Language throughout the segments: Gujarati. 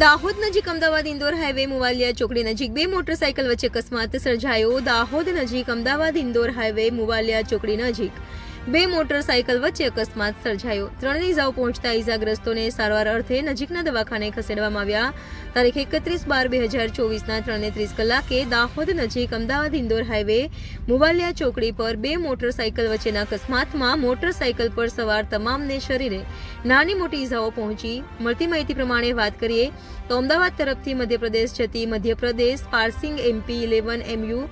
દાહોદ નજીક અમદાવાદ ઇન્દોર હાઈવે, મુવાલિયા ચોકડી નજીક બે મોટરસાયકલ વચ્ચે અકસ્માત સર્જાયો. દાહોદ નજીક અમદાવાદ ઇન્દોર હાઈવે, મુવાલિયા ચોકડી નજીક. બે મોટરસાયકલ વચ્ચે અકસ્માત સર્જાયો. ત્રણ ઇજાઓ પહોંચતા ઇજાગ્રસ્તોને સારવાર અર્થે નજીકના દવાખાને ખસેડવામાં આવ્યા. તારીખ એકત્રીસ બાર બે હજાર ચોવીસના ત્રણને ત્રીસ કલાકે દાહોદ નજીક અમદાવાદ ઇન્દોર હાઈવે, મુવાલિયા ચોકડી પર બે મોટરસાયકલ વચ્ચેના અકસ્માતમાં મોટરસાયકલ પર સવાર તમામને શરીરે નાની મોટી ઇજાઓ પહોંચી. મળતી માહિતી પ્રમાણે વાત કરીએ તો અમદાવાદ તરફથી મધ્યપ્રદેશ જતી Madhya Pradesh passing MP eleven MU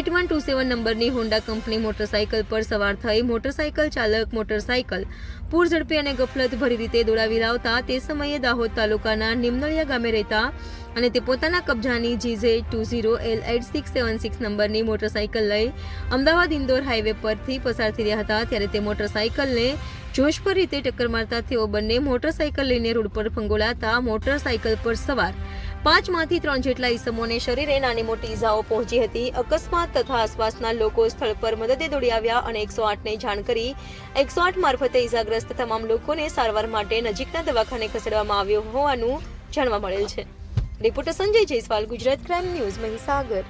eight one two seven નંબરની હોન્ડા કંપની મોટરસાયકલ પર સવાર થઈ મોટરસાયકલ ચાલક, મોટરસાયકલ. પૂર ઝડપી અને ગફલત ભરી રીતે દોડાવી લાવતા તે સમયે દાહોદ તાલુકાના નિમનળિયા ગામે રહેતા અને તે પોતાના કબજાની GJ two zero L eight six seven six નંબરની મોટરસાયકલ લઈ અમદાવાદ ઇન્દોર હાઈવે પરથી પસાર થઈ રહ્યા હતા ત્યારે તે મોટરસાયકલને જોશભર રીતે ટક્કર મારતા તેઓ બંને મોટરસાયકલ લઈને રોડ પર ફંગોળાતા મોટરસાયકલ પર સવાર પાંચમાંથી ત્રણ જેટલા ઈસમોને શરીરે નાની મોટી ઈજાઓ પહોંચી હતી. અકસ્માત તથા આસપાસના લોકો સ્થળ પર મદદે દોડી આવ્યા અને એકસો આઠને જાણ કરી. એકસો આઠ મારફતે ઈજાગ્રસ્ત તમામ લોકોને સારવાર માટે નજીકના દવાખાને ખસેડવામાં આવ્યો હોવાનું જાણવા મળેલ છે. Reporter Sanjay Jaiswal, Gujarat crime news, Mahisagar.